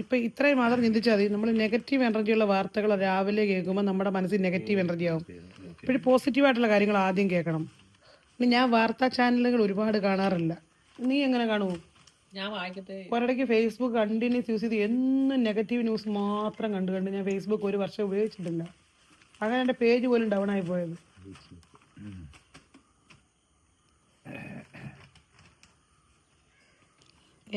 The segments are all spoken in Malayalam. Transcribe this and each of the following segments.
ഇപ്പം ഇത്രയും മാത്രം ചിന്തിച്ചാൽ മതി. നമ്മൾ നെഗറ്റീവ് എനർജിയുള്ള വാർത്തകൾ രാവിലെ കേൾക്കുമ്പോൾ നമ്മുടെ മനസ്സിൽ നെഗറ്റീവ് എനർജി ആവും. ഇപ്പോഴും പോസിറ്റീവായിട്ടുള്ള കാര്യങ്ങൾ ആദ്യം കേൾക്കണം. ഇനി ഞാൻ വാർത്താ ചാനലുകൾ ഒരുപാട് കാണാറില്ല. നീ എങ്ങനെ കാണുമോ ഞാൻ വായിക്കട്ടെ ഒരിടയ്ക്ക് ഫേസ്ബുക്ക് കണ്ടിന്യൂസ് യൂസ് ചെയ്ത് എന്നും നെഗറ്റീവ് ന്യൂസ് മാത്രം കണ്ടു കണ്ട് ഞാൻ ഫേസ്ബുക്ക് ഒരു വർഷം ഉപയോഗിച്ചിട്ടില്ല. അങ്ങനെ എന്റെ പേജ് പോലും ഡൗൺ ആയി പോയത്.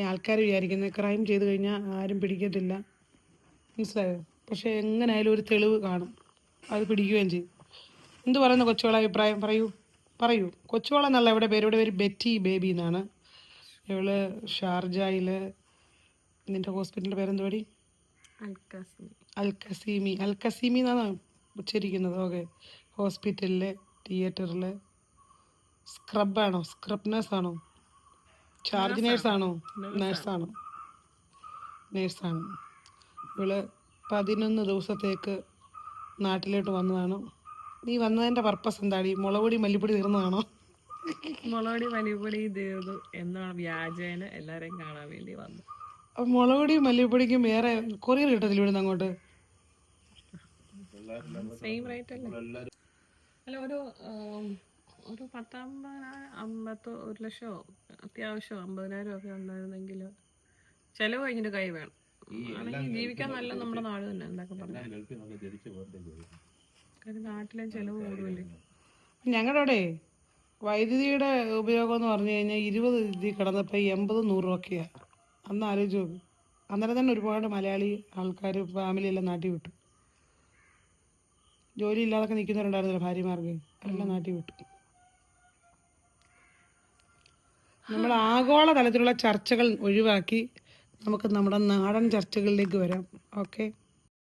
ആൾക്കാർ വിചാരിക്കുന്നത് ക്രൈം ചെയ്ത് കഴിഞ്ഞാൽ ആരും പിടിക്കത്തില്ല. മനസ്സിലായോ? പക്ഷേ എങ്ങനെയായാലും ഒരു തെളിവ് കാണും. അത് പിടിക്കുകയും ചെയ്യും. എന്ത് പറയുന്നു കൊച്ചുവള അഭിപ്രായം? പറയൂ. പറയൂ. കൊച്ചുവള എന്നല്ല ഇവിടെ പേര് ഇവിടെ പേര് ബെറ്റി ബേബി എന്നാണ്. ഇവൾ ഷാർജയിൽ നിന്റെ ഹോസ്പിറ്റലിന്റെ പേരെന്ത് പടി അൽക്കസീമി അൽക്കസീമി അൽ കസീമി എന്നാണ് ഉച്ചരിക്കുന്നത്. ഓക്കെ. ഹോസ്പിറ്റലിൽ തിയേറ്ററിൽ സ്ക്രബാണോ? സ്ക്രബ് നേഴ്സാണോ ചാർജ് ആണോ നേഴ്സാണോ? നേഴ്സാണ്. ഇവൾ പതിനൊന്ന് ദിവസത്തേക്ക് നാട്ടിലോട്ട് വന്നതാണ്. നീ വന്നതിന്റെ പർപ്പസ് എന്താടി? മുളപൊടി മല്ലിപ്പൊടി തീർന്നതാണോ? മുളപൊടി മല്ലിപ്പൊടി തീർന്നു എന്നാണ് വ്യാജേന എല്ലാരെയും കാണാൻ വേണ്ടി വന്നു. മുളപൊടി മല്ലിപ്പൊടിക്കും വേറെ കൊറിയർ കിട്ടത്തില്ല ഇവിടുന്ന് അങ്ങോട്ട്? സെയിം റേറ്റ് അല്ലേ? അല്ല ഒരു ഒരു പത്തമ്പതിനായിരം അമ്പത്തോ ഒരു ലക്ഷമോ അത്യാവശ്യം അമ്പതിനായിരം ഒക്കെ ഉണ്ടായിരുന്നെങ്കിൽ ചെലവ് കഴിഞ്ഞിട്ട് കൈ വേണം. ആണെങ്കിൽ ജീവിക്കാൻ നല്ല നമ്മുടെ നാട് തന്നെ എന്തൊക്കെ പറഞ്ഞു. കാര്യം നാട്ടിലെ ചെലവ് കൂടുതലേ ഞങ്ങളുടെ അവിടെ വൈദ്യുതിയുടെ ഉപയോഗം എന്ന് പറഞ്ഞു കഴിഞ്ഞാൽ ഇരുപത് ഇതിൽ കിടന്നപ്പോൾ എൺപത് നൂറ് ഒക്കെയാണ് അന്ന് ആലോചിച്ച് നോക്ക്. അന്നേരം തന്നെ ഒരുപാട് മലയാളി ആൾക്കാർ ഫാമിലി എല്ലാം നാട്ടിൽ വിട്ടു. ജോലി ഇല്ലാതൊക്കെ നിൽക്കുന്നവരുണ്ടായിരുന്നില്ല ഭാര്യമാർക്ക്. എല്ലാം നാട്ടിൽ വിട്ടു. നമ്മൾ ആഗോള തലത്തിലുള്ള ചർച്ചകൾ ഒഴിവാക്കി നമുക്ക് നമ്മുടെ നാടൻ ചർച്ചകളിലേക്ക് വരാം. ഓക്കെ